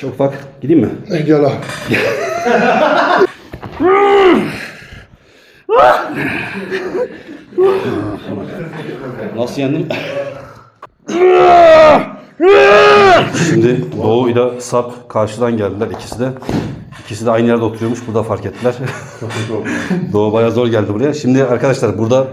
Çok ufak. Gideyim mi? E, Gel abi. Nasıl yendim? Şimdi Doğu ile Sap karşıdan geldiler ikisi de. İkisi de aynı yerde oturuyormuş. Burada fark ettiler. Doğu bayağı zor geldi buraya. Şimdi arkadaşlar burada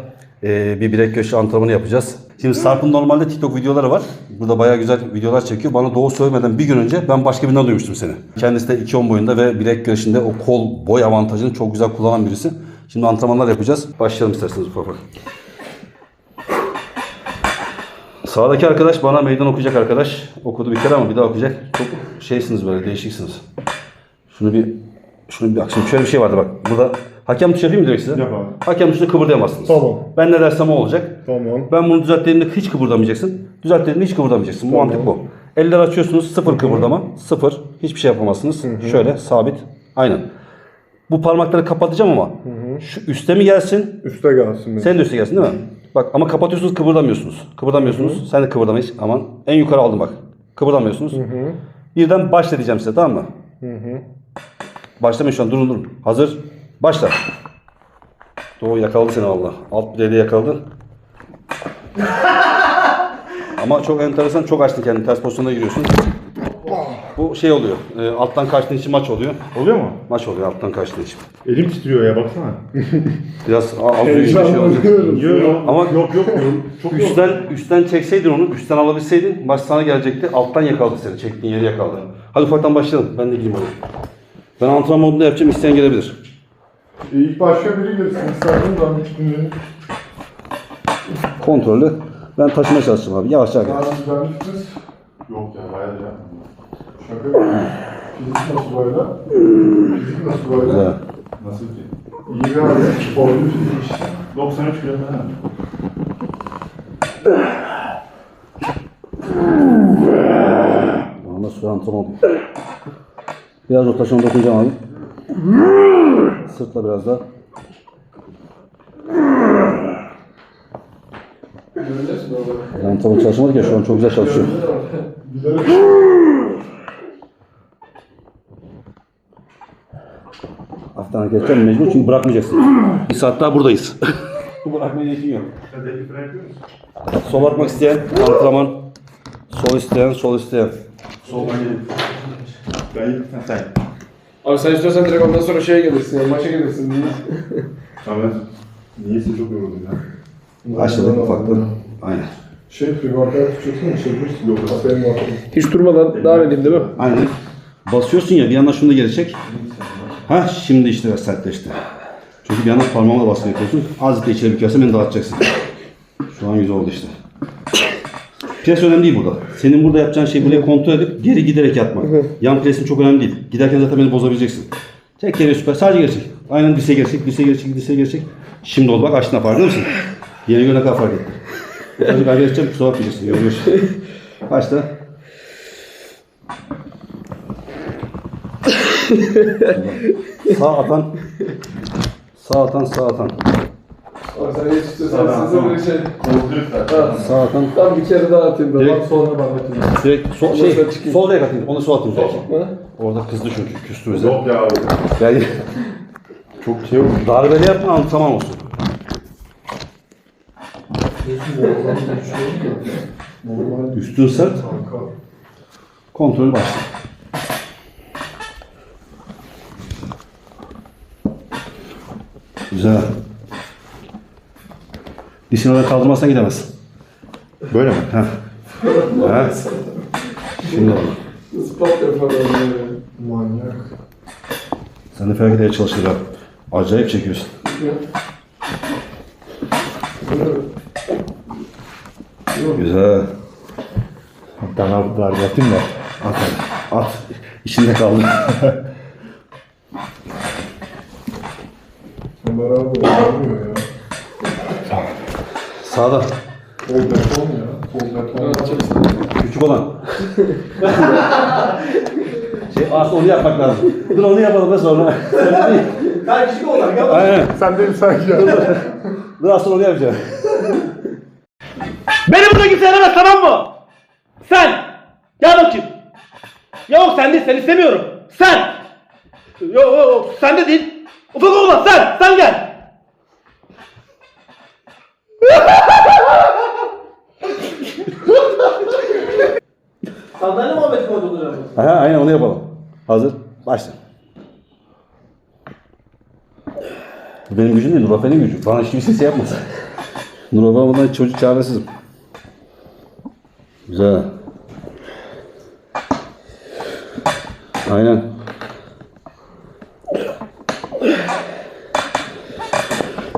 e, bir bilek köşe antrenmanı yapacağız. Şimdi Sarp'ın normalde TikTok videoları var. Burada bayağı güzel videolar çekiyor. Bana Doğu söylemeden bir gün önce ben başka birinden duymuştum seni. Kendisi de 2.10 boyunda ve bilek göğsünde o kol boy avantajını çok güzel kullanan birisi. Şimdi antrenmanlar yapacağız. Başlayalım isterseniz ufak ufak. Sağdaki arkadaş bana meydan okuyacak arkadaş. Okudu bir kere ama bir daha okuyacak. Çok şeysiniz böyle değişiksiniz. Şunu bir şunu bir akşam şöyle bir şey vardı bak. Burada hakem tuşu yapayım mı direkt size? Yap abi. Hakem tuşuna kıpırdayamazsınız. Tamam. Ben ne dersem o olacak. Tamam. Ben bunu düzelttiğimde hiç kıpırdamayacaksın. Düzelttiğimde hiç kıpırdamayacaksın. Bu Tamam. mantık bu. Eller açıyorsunuz. Sıfır kıpırdama. Sıfır. Hiçbir şey yapamazsınız. Şöyle sabit. Aynen. Bu parmakları kapatacağım ama şu üste mi gelsin? Üste gelsin benim. Senin de üste gelsin değil mi? Bak ama kapatıyorsunuz kıpırdamıyorsunuz. Kıpırdamıyorsunuz. Sen de kıpırdama hiç. Aman. En yukarı aldım bak. Kıpırdamıyorsunuz. Birden başla diyeceğim size tamam mı? Başlamayın şu an durun durun. Hazır. Başla. Doğu yakaladı seni valla. Alt bileği de yakaladı. Ama çok enteresan çok açtın kendini. Ters pozisyonda giriyorsun. Bu şey oluyor. e, alttan kaçtığın için maç oluyor. Oluyor mu? Maç oluyor alttan kaçtığın için. Elim titriyor ya baksana. Biraz a- az önce şey oldu. Yok Ama- yok yok. yok. Çok yok. Üstten, üstten çekseydin onu, üstten alabilseydin maç sana gelecekti. Alttan yakaladı seni, çektiğin yeri yakaladı. Hadi ufaktan başlayalım, ben de gireyim oraya. Ben antrenman modunda yapacağım, isteyen gelebilir. İlk başka biri girsin isterdim ben hiç dinledim. Kontrollü. Ben taşımaya çalışacağım abi, yavaş yavaş. Daha kız. Yok ya bayağı ya. Şaka. Fizik nasıl böyle? Fizik nasıl böyle? Güzel. Nasıl ki? İyi bir abi. Sporcu fizik işte. 93 kilo falan. Ama şu antrenman oldu. Biraz rotasyon dokunacağım abi. Sırtla biraz daha. Antrenman çalışmadık ya, şu an çok güzel çalışıyor. Bilerek Hafiften hareket edeceğim mecbur çünkü bırakmayacaksın. Bir saat daha buradayız. Bırakmaya niyetin yok. hedefi bırakıyor musun? Sol atmak isteyen antrenman. Sol isteyen, sol isteyen. Gelin. Ben ilk sen. Abi sen istiyorsan direkt ondan sonra şeye gelirsin ya, maça gelirsin diye. Ahmet. Niyeyse çok yoruldum ya. Başladık ufaktan. Aynen. Şey, pre-workout tutuyorsun mu? Şey, bir yok. Aferin workout. Hiç durmadan devam edeyim değil mi? Aynen. Basıyorsun ya bir yandan şunu da geri çek. Ha şimdi işte biraz sertleşti. Çünkü bir yandan parmağımla baskı yapıyorsun. Azıcık da içeri bükersen beni dağıtacaksın. Şu an güzel oldu işte. Pres önemli değil burada. Senin burada yapacağın şey burayı kontrol edip geri giderek yatmak. Yan presin çok önemli değil. Giderken zaten beni bozabileceksin. Tek geri süper. Sadece geri çek. Aynen dirseğe geri çek, dirseğe geri çek, dirseğe geri çek. Şimdi oldu bak açtığına farkında mısın? Yeni göre ne kadar fark etti. Azıcık hareket edeceğim kusura bakmayacaksın. Yoruluyorsun. Başla. sağ atan. Sağ atan, sağ atan. Abi sen hiç size şey. Korkuyoruz. Tam bir kere daha atayım da. Direkt- Bak sonra ben atayım. Direkt sol, şey, sol direkt atayım. Onu sol atayım. Ha? Orada kızdı çünkü. Küstü bize. Yok ya. Yani Çok şey oldu. darbeli yapma antrenman olsun. Normal Üstün sert. Kontrol başla. Güzel. Dişini oraya kaldırmazsan gidemezsin. Böyle mi? Heh. Ha. Şimdi oldu. Spot yapalım. Manyak. Sen de felaket etmeye çalıştın abi. Acayip çekiyorsun. Güzel. Ben abi darbe atayım da. At hadi. At. İçinde kaldı. Abi olmuyor ya. Sağda. Kol beton ya. Kol beton. Küçük olan. şey aslında onu yapmak lazım. Dur onu yapalım da sonra. Ben küçük olarak ama. Aynen. Sen de mi sanki ya? Dur aslında onu yapacağım. Beni burada kimse yenemez tamam mı? Sen! Gel bakayım. Yok sen değil sen istemiyorum. Sen. Yok yok yok sen de değil. Ufak olmaz sen. Sen gel. Sandalye muhabbeti mi olacak hocam? Aha, aynen onu yapalım. Hazır. Başla. Benim gücüm değil, Nurafen'in gücü. Bana hiçbir ses yapmaz. Nurafen bundan çocuk çaresizim. Güzel. Aynen.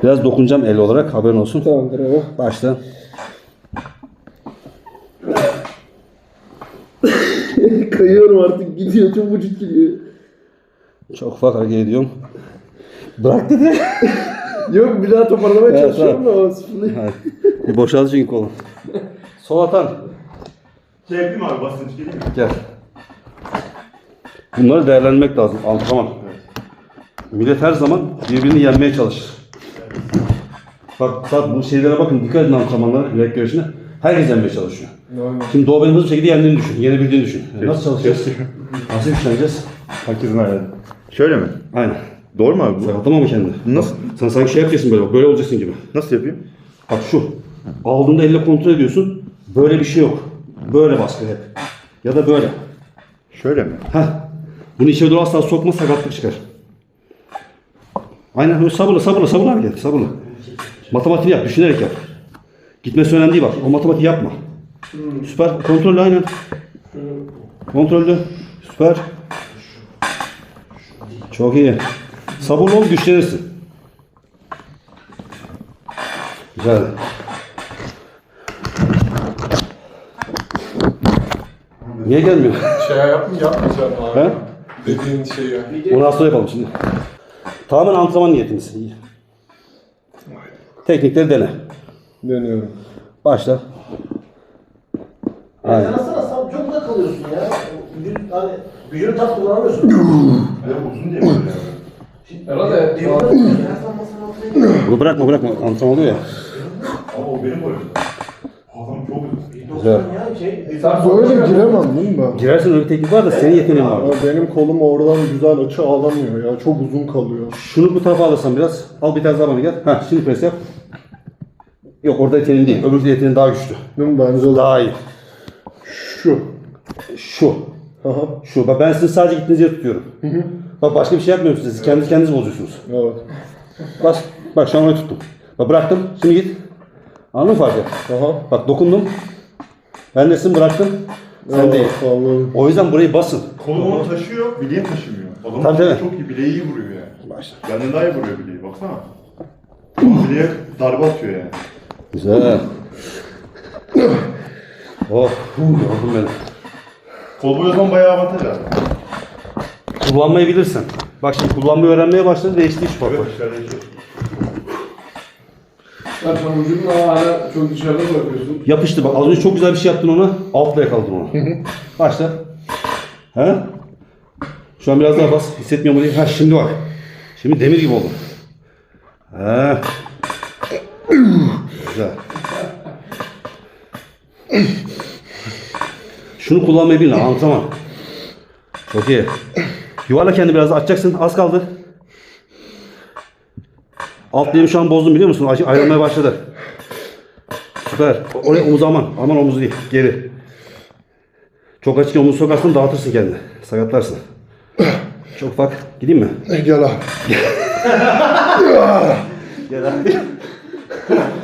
Biraz dokunacağım el olarak haberin olsun. Tamamdır abi. Başla. Kayıyorum artık gidiyor çok vücut gidiyor. Çok ufak hareket ediyorum. Bırak dedi. Yok bir daha toparlamaya Evet, çalışıyorum da o. Evet. Bir boşaldı çünkü kolum. Sol atan. Şey yapayım abi basınç geleyim mi? Gel. Bunları değerlendirmek lazım. Antrenman. Millet her zaman birbirini yenmeye çalışır. Bak, bak bu şeylere bakın. Dikkat edin antrenmanlara, bilek görüşüne. Herkes yenmeye çalışıyor. Şimdi Doğu hızlı bir şekilde yendiğini düşün. Yenebildiğini düşün. E, Nasıl çalışacağız? Nasıl güçleneceğiz? Herkesin ayarı. Şöyle mi? Aynen. Doğru mu abi bu? Sakatlama mı kendini? Nasıl? Sen sanki şey yapacaksın böyle bak. Böyle olacaksın gibi. Nasıl yapayım? Bak şu. Aldığında elle kontrol ediyorsun. Böyle bir şey yok. Böyle baskı hep. Ya da böyle. Şöyle mi? Heh. Bunu içeri doğru asla sokma sakatlık çıkar. Aynen böyle sabırla sabırla sabırla hareket sabırla. Matematiği yap düşünerek yap. Gitmesi önemli değil bak. O matematiği yapma. Süper. Kontrollü aynen. Kontrollü. Süper. Çok iyi. Sabırlı ol güçlenirsin. Güzel. Niye gelmiyor? Şey yap, yapmayacağım abi. He? Dediğin şey ya. Onu hasta yapalım şimdi. Tamamen antrenman niyetimiz. İyi. Teknikleri dene. Dönüyorum. Başla. Ya Aynen. sana sen çok da kalıyorsun ya. Gücün, hani, gücünü tam kullanamıyorsun. Öyle uzun diye böyle yani. Herhalde. Bunu bırakma bırakma. Antrenman oluyor ya. Ama o benim boyum. Adam çok. Güzel. Şey, Sen böyle giremem değil mi ben? Girersin öyle bir teknik var da senin yeteneğin var. Ya benim kolum oradan güzel açı alamıyor ya. Çok uzun kalıyor. Şunu bu tarafa alırsan biraz. Al bir tane daha bana gel. Heh, şimdi pres yap. Yok orada yeteneğin değil. Öbür yeteneğin daha güçlü. Değil mi? Bence de Daha iyi. şu. Şu. Aha. Şu. Bak ben sizi sadece gittiğiniz yere tutuyorum. Bak başka bir şey yapmıyorum size. Siz kendiniz kendiniz bozuyorsunuz. Evet. Bak, bak şu an orayı tuttum. Bak bıraktım. Şimdi git. Anladın mı farkı? Aha. Bak dokundum. Ben resim bıraktım. Sen Evet, değil. Anladım. O yüzden burayı basın. Kolum onu taşıyor, bileğim taşımıyor. Adam Tabii, tabii. çok iyi, bileği iyi vuruyor yani. Başla. Daha iyi vuruyor bileği, baksana. Bileğe darbe atıyor yani. Güzel. oh, yoruldum ben. Kol zaman bayağı avantaj abi. Kullanmayı bilirsin. Bak şimdi kullanmayı öğrenmeye başladı değişti iş bak bak. Sen tam vücudunu hala çok dışarıda bırakıyorsun. Yapıştı bak az önce çok güzel bir şey yaptın ona. Altla yakaladın onu. Başla. He? Şu an biraz daha bas. Hissetmiyorum bunu. Ha şimdi bak. Şimdi demir gibi oldu. He. Güzel. Şunu kullanmayı bil lan antrenman. Çok iyi. Yuvarla kendi biraz açacaksın. Az kaldı. Alt bileğimi şu an bozdum biliyor musun? Ay- Ayrılmaya başladı. Süper. Oraya omuz aman. Aman omuz değil. Geri. Çok açık omuz sokarsın dağıtırsın kendini. Sakatlarsın. Çok ufak. Gideyim mi? Gel abi. Gel abi.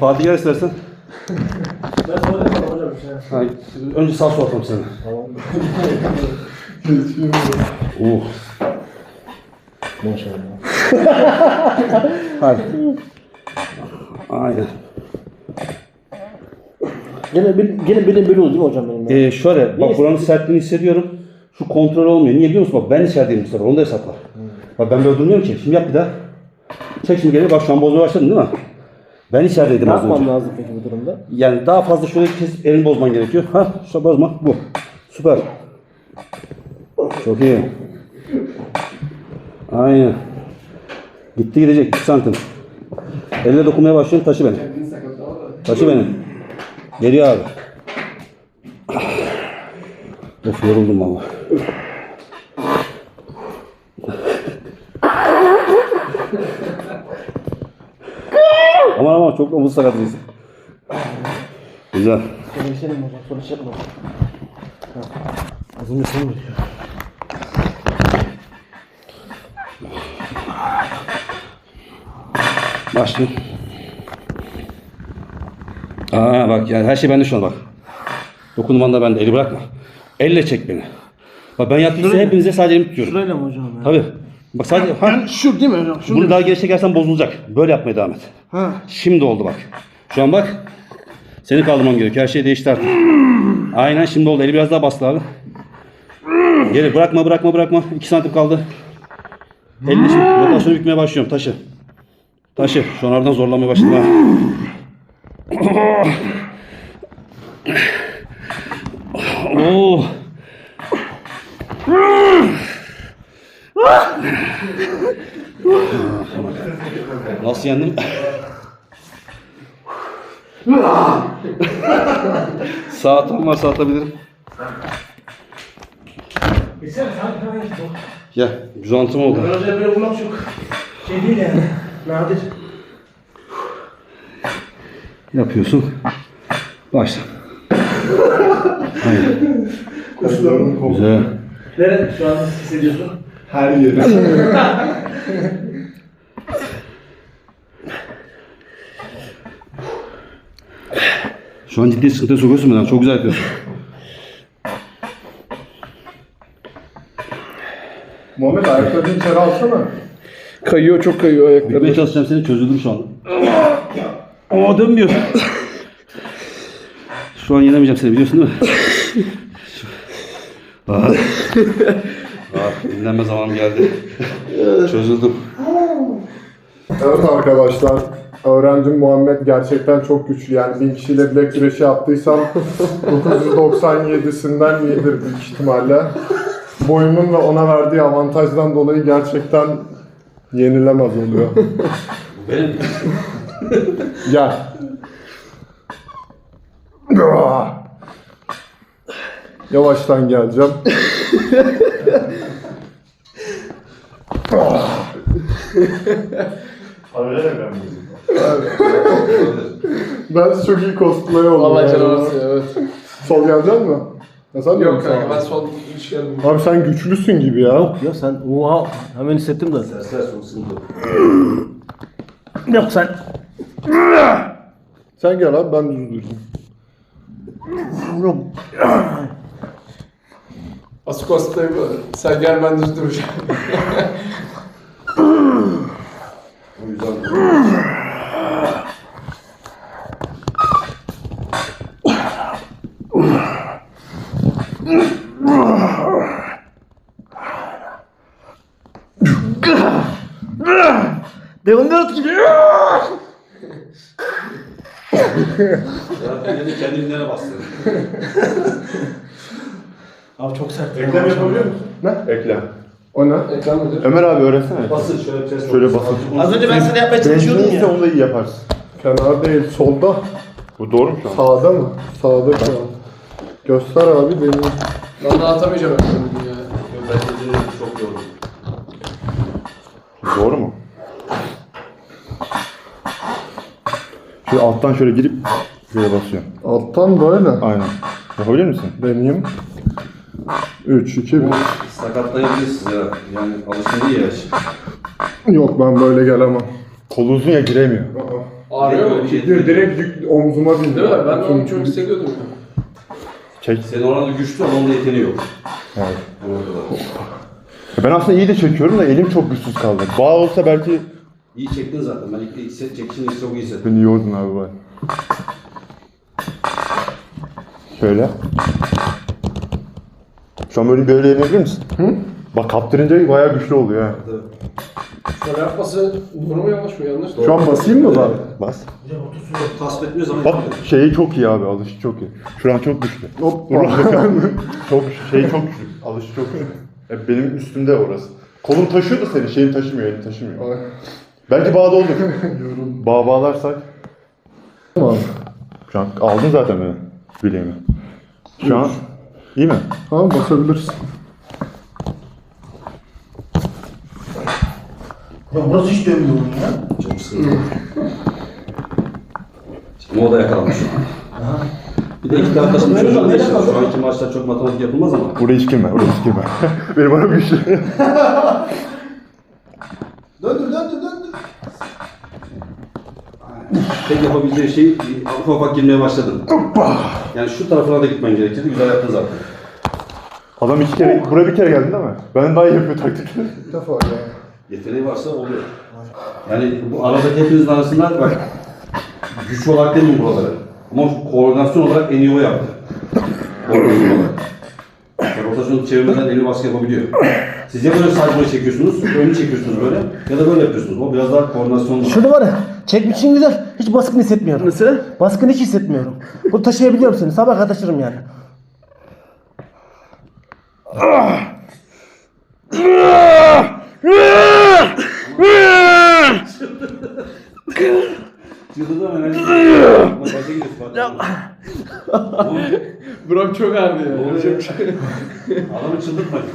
Fatih gel istersen. ben sonra yapalım hocam. Şey. Ha, önce sağ sol atalım seni. Uh. Maşallah. Hadi. Aynen. Gene, bir, gene benim böyle oldu değil mi hocam benim? ya? Ee, şöyle bak buranın sertliğini hissediyorum. Şu kontrol olmuyor. Niye biliyor musun? Bak ben içerideyim bu sefer. Onu da hesapla. Bak ben böyle durmuyorum ki. Şimdi yap bir daha. Çek şimdi geri. Bak şu an bozmaya başladın değil mi? Ben içerideydim Ne az önce. yapmam lazım peki bu durumda? Yani daha fazla şöyle kesip elini bozman gerekiyor. Ha, şu bozma. Bu. Süper. Çok iyi. Aynen. Gitti gidecek 2 santim. Elle dokunmaya başlıyorum taşı beni. Taşı beni. Geliyor abi. Of yoruldum valla. Aman çok omuz sakat değilsin. Güzel. Konuşalım hocam. Konuşalım hocam. Az önce sen mi? Başlayın. Aa bak yani her şey bende şu an bak. Dokunman da bende. Eli bırakma. Elle çek beni. Bak ben yaptıysa hepinize sadece elimi tutuyorum. Şurayla mı hocam ya? Tabii. Bak sadece ha, Yani şu değil mi hocam? Şu bunu daha geri çekersen bozulacak. Böyle yapmaya devam et. Ha. Şimdi oldu bak. Şu an bak. Seni kaldırmam gerekiyor. Her şey değişti artık. Aynen şimdi oldu. Eli biraz daha bastı abi. Geri bırakma bırakma bırakma. 2 santim kaldı. Elle şimdi rotasyonu bükmeye başlıyorum. Taşı. Taşı. Şu an zorlamaya başladım ha. Oo. Nasıl yendim? sağ atam varsa atabilirim. Güzel antrenman oldu. Hocam böyle vurmak çok şey değil yani. Nadir. Yapıyorsun. Başla. Aynen. Güzel. Nerede şu an hissediyorsun? Her yeri. Şu an ciddi sıkıntıya sokuyorsun beni. Çok güzel yapıyorsun. Muhammed ayaklarını içeri alsana. Kayıyor çok kayıyor ayakları. Bükmeye çalışacağım seni. Çözüldüm şu an. Oo dönmüyor. Şu an yenemeyeceğim seni biliyorsun değil mi? ah. Ah, dinlenme zamanım geldi. Çözüldüm. Evet arkadaşlar. Öğrencim Muhammed gerçekten çok güçlü. Yani bin kişiyle bilek güreşi yaptıysam 997'sinden iyidir büyük ihtimalle. Boyumun ve ona verdiği avantajdan dolayı gerçekten yenilemez oluyor. Benim Gel. Yavaştan geleceğim. Ben çok iyi cosplay oldum. Valla yani. canavarsın evet. Sol gelecek mi? Ya sen de mi Yok sağ? kanka ben son üç geldim. Abi sen güçlüsün gibi ya. Yok ya sen oha hemen hissettim de. Dersler sonrasında. Yok sen. Sen gel abi ben düz durayım. Yok. Sen gel ben düz duracağım. O yüzden Devangar gibi. kendi kendimlere bastırdım. Abi çok sert. Eklem yapabiliyor musun? Ne? Eklem. O ne? Ekran müdür. Ömer abi öğretsene. Basın şöyle bir ses Şöyle basın. Az önce ben sana yapmaya çalışıyordum ya. onu da iyi yaparsın. Fena değil. Solda. Bu doğru mu şu an? Sağda mı? Sağda şu an. Göster abi deneyim. Ben daha atamayacağım ekranı ya. Ben kendimi çok yordum. Doğru mu? Şöyle alttan şöyle girip şöyle basıyorum. Alttan böyle. Aynen. Yapabilir misin? Deneyeyim. 3, 2, 1. Sakatlayabilirsiniz ya. Yani alışın değil ya. Yok ben böyle gelemem. Kol uzun ya giremiyor. Ağrıyor mu? Direkt yük omzuma bindi. Değil mi? Ben de onu çok hissediyordum ya. Çek. Senin oranda güçlü ama onda yeteneği yok. Evet. Yani o kadar. Ben aslında iyi de çekiyorum da elim çok güçsüz kaldı. Bağ olsa belki... İyi çektin zaten. Ben ilk, ilk set çekişini çok iyi hissettim. Beni yordun abi bak. Şöyle. Şu an böyle böyle yenebilir misin? Hı? Bak kaptırınca bayağı güçlü oluyor ha. Şöyle yapması doğru mu yanlış mı? Yanlış. Şu an basayım mı lan? Bas. Tasvip etmiyor zaman Bak şeyi çok iyi abi, alışı çok iyi. Şu an çok güçlü. Hoppa. çok şey çok güçlü, alışı çok güçlü. E, benim üstümde orası. Kolum taşıyor da seni, şeyin taşımıyor, elin taşımıyor. Belki bağda olur. Bağ bağlarsak. Tamam. Şu an aldın zaten beni, bileğimi. Şu an İyi mi? Tamam basabiliriz. Ya burası hiç dönmüyor ya. Çok sıkıntı. Şimdi o da yakalanmış şu an. Bir de iki arkadaşım çocuğun da işte şu anki maçlar çok matematik yapılmaz ama Buraya hiç girme, oraya hiç girme. Benim arabam güçlü. Döndür. Tek yapabileceği şey ufak ufak girmeye başladın. Yani şu tarafına da gitmen gerekirdi. Güzel yaptın zaten. Adam iki kere, buraya bir kere geldin değil mi? Ben daha iyi yapıyor taktikleri. Bir defa ya. Yeteneği varsa oluyor. Yani bu aradaki hepinizin arasında bak güç olarak demeyeyim buraları. Ama koordinasyon olarak en iyi o yaptı. Koordinasyon olarak. Yani rotasyonu çevirmeden eli baskı yapabiliyor. Siz ya böyle saçmayı çekiyorsunuz, önü çekiyorsunuz böyle ya da böyle yapıyorsunuz. O biraz daha koordinasyonlu. Şurada var ya, çek biçim güzel. Hiç baskın hissetmiyorum. Nasıl? Baskını hiç hissetmiyorum. Bu taşıyabiliyorum seni. Sabah kadar taşırım yani. Yıldız'dan önemli. Başa gidiyorsun. Buram çok ağrıyor ya. Adamı çıldırtmayın.